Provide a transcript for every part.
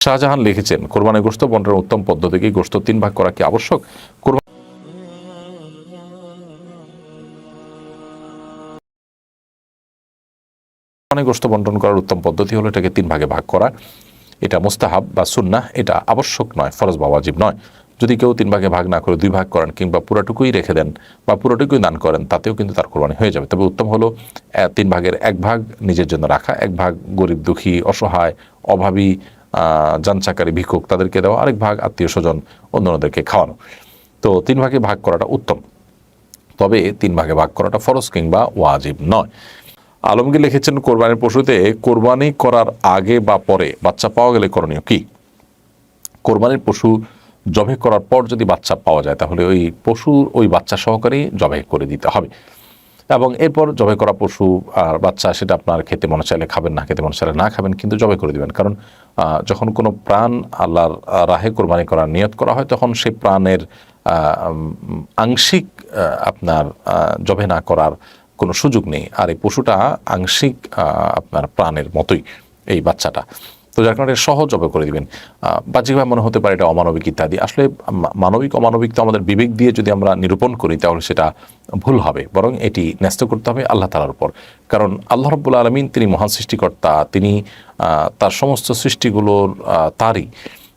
শাহজাহান লিখেছেন কোরবানি গোস্ত বন্টনের উত্তম পদ্ধতি কি গোস্ত তিন ভাগ করা কি আবশ্যক? কোরবানি গোস্ত বন্টন করার উত্তম পদ্ধতি হলো এটাকে তিন ভাগে ভাগ করা। এটা মোস্তাহাব বা সুন্নাহ, এটা আবশ্যক নয়, ফরজ বা ওয়াজিব নয়। যদি কেউ তিন ভাগে ভাগ না করে দুই ভাগ করেন কিংবা পুরোটুকুই রেখে দেন বা পুরোটুকুই দান করেন, তাতেও কিন্তু তার কোরবানি হয়ে যাবে। তবে উত্তম হলো তিন ভাগের এক ভাগ নিজের জন্য রাখা, এক ভাগ গরিব, দুঃখী, অসহায়, অভাবী আহ, যানচাকারী ভিক্ষুক তাদেরকে দেওয়া আরেক ভাগ আত্মীয় স্বজন অন্যদেরকে খাওয়ানো। তো তিন ভাগে ভাগ করাটা উত্তম। তবে তিন ভাগে ভাগ করাটা ফরজ কিংবা ওয়াজিব নয়। আলমগীর লিখেছেন কোরবানির পশুতে কোরবানি করার আগে বা পরে বাচ্চা পাওয়া গেলে করণীয় কি? কোরবানির পশু জবে করার পর যদি বাচ্চা পাওয়া যায় তাহলে ওই পশুর ওই বাচ্চা সহকারেই জবে করে দিতে হবে। এবং এরপর জবে করা পশু আর বাচ্চা, সেটা আপনার খেতে মনে চাইলে খাবেন না, খেতে মনে চাইলে না খাবেন, কিন্তু জবে করে দিবেন। কারণ যখন কোনো প্রাণ আল্লাহর রাহে কোরবানি করার নিয়ত করা হয়, তখন সেই প্রাণের আংশিক আপনার জবে না করার কোনো সুযোগ নেই। আর এই পশুটা আংশিক আপনার প্রাণের মতোই এই বাচ্চাটা। তো যার কারণে সহজ জবে করে দিবেন। বাহ্যিকভাবে মনে হতে পারে এটা অমানবিক ইত্যাদি। আসলে মানবিক, অমানবিক তো আমাদের বিবেক দিয়ে যদি আমরা নিরূপণ করি, তাহলে সেটা ভুল হবে। বরং এটি ন্যস্ত করতে হবে আল্লাহ তালার উপর। কারণ আল্লাহ রব্বুল আলমিন, তিনি মহান সৃষ্টিকর্তা, তিনি তার সমস্ত সৃষ্টিগুলোর তারই।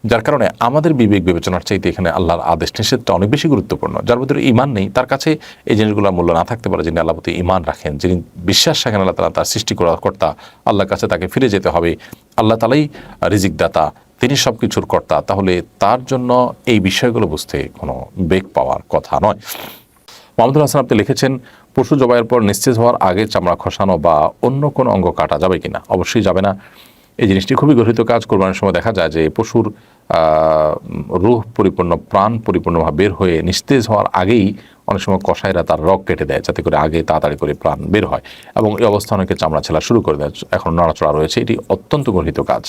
যার কারণে আমাদের বিবেক বিবেচনার চাইতে এখানে আল্লাহর আদেশ নিষেধটা অনেক বেশি গুরুত্বপূর্ণ। যার ভিতরে ইমান নেই, তার কাছে এই জিনিসগুলোর মূল্য না থাকতে পারে যিনি আল্লাহ প্রতি ইমান রাখেন, যিনি বিশ্বাস রাখেন আল্লাহ তালা তার সৃষ্টি করার কর্তা, আল্লাহর কাছে তাকে ফিরে যেতে হবে। আল্লাহ তালাই রিজিক দাতা তিনি সব কিছুর কর্তা, তাহলে তার জন্য এই বিষয়গুলো বুঝতে কোনো বেগ পাওয়ার কথা নয়। মোহাম্মদুল হাসান, আপনি লিখেছেন পশু জবাইয়ের পর নিশ্চিত হওয়ার আগে চামড়া খসানো বা অন্য কোনো অঙ্গ কাটা যাবে কিনা? অবশ্যই যাবে না। এই জিনিসটি খুবই গঠিত কাজ কোরবানির সময় দেখা যায় যে পশুর রুহ পরিপূর্ণ, প্রাণ পরিপূর্ণভাবে বের হয়ে নিস্তেজ হওয়ার আগেই অনেক সময় কষাইরা তার রক কেটে দেয় যাতে করে আগে তাড়াতাড়ি করে প্রাণ বের হয় এবং এই অবস্থা অনেকে চামড়া ছেলা শুরু করে দেয়। এখন নড়াচড়া রয়েছে, এটি অত্যন্ত গঠিত কাজ।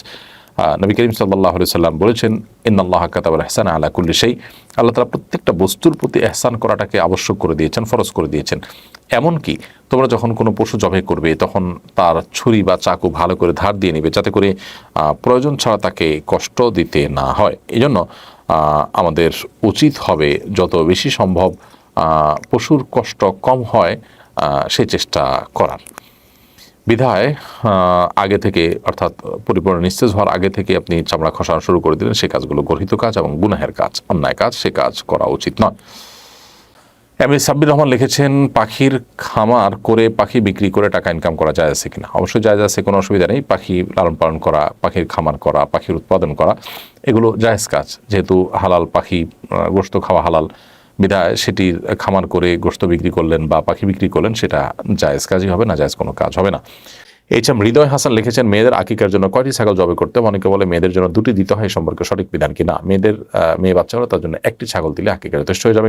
নবী করিম সাল্লাহ সাল্লাম বলেছেন ইন্নআল্লাহ কাতাবুল এহসান আলা কুল্লি সেই আল্লাহ তালা প্রত্যেকটা বস্তুর প্রতি এহসান করাটাকে আবশ্যক করে দিয়েছেন, ফরজ করে দিয়েছেন। এমনকি তোমরা যখন কোনো পশু জবাই করবে, তখন তার ছুরি বা চাকু ভালো করে ধার দিয়ে নেবে, যাতে করে প্রয়োজন ছাড়া তাকে কষ্ট দিতে না হয়। এই জন্য আমাদের উচিত হবে যত বেশি সম্ভব পশুর কষ্ট কম হয় সে চেষ্টা করার। বিধায় আগে থেকে, অর্থাৎ পরিপূর্ণ নিস্তেজ হওয়ার আগে থেকে আপনি চামড়া খসানো শুরু করে দিলেন। সে কাজগুলো গর্হিত কাজ এবং গুনাহের কাজ, অন্যায় কাজ, সে কাজ করা উচিত নয়। এমনি সাব্বির রহমান লিখেছেন, পাখির খামার করে পাখি বিক্রি করে টাকা ইনকাম করা যায় আছে কিনা? অবশ্যই জায়জ আছে, কোনো অসুবিধা নেই। পাখি লালন পালন করা, পাখির খামার করা, পাখির উৎপাদন করা, এগুলো জায়েজ কাজ। যেহেতু হালাল পাখি গোস্ত খাওয়া হালাল বিধায় সেটির খামার করে গোস্ত বিক্রি করলেন বা পাখি বিক্রি করলেন সেটা জায়েজ কাজই হবে না জায়েজ কোনো কাজ হবে না এইচএম হৃদয় হাসান লিখেছেন মেয়েদের আকিকার জন্য কয়টি ছাগল জবে করতে হবে? অনেকে বলে মেয়েদের জন্য দুটি দিতে হয় সম্পর্কে সঠিক বিধান কিনা মেয়েদের আহ, মেয়ে বাচ্চারা তার জন্য একটি ছাগল দিলে আকিকা যথেষ্ট হয়ে যাবে